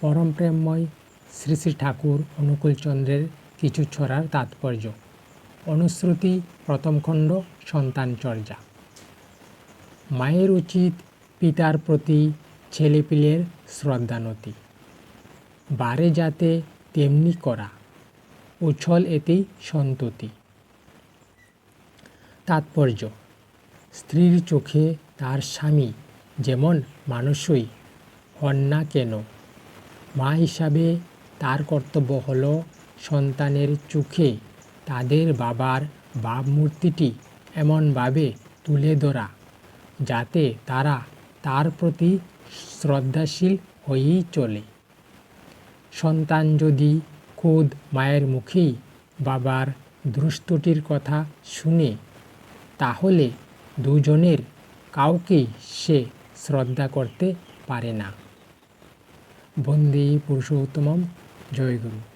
পরম প্রেমময় শ্রী শ্রী ঠাকুর অনুকূলচন্দ্রের কিছু ছড়ার তাৎপর্য। অনুশ্রুতি প্রথম খণ্ড সন্তানচর্যা মায়ের উচিত পিতার প্রতি ছেলেপিলের শ্রদ্ধানতি। বারে যাতে তেমনি করা উচ্ছল এতেই সন্ততি। তাৎপর্য, স্ত্রীর চোখে তার স্বামী যেমন মানুষই হন না কেন? মা হিসাবে তার কর্তব্য হল সন্তানের চোখে তাদের বাবার ভাবমূর্তিটি এমনভাবে তুলে ধরা, যাতে তারা তার প্রতি শ্রদ্ধাশীল হয়েই চলে। সন্তান যদি খোদ মায়ের মুখেই বাবার দুষ্টুটির কথা শুনে, তাহলে দুজনের কাউকেই সে শ্রদ্ধা করতে পারে না। বন্দে পুরুষোত্তমম জয়গুরু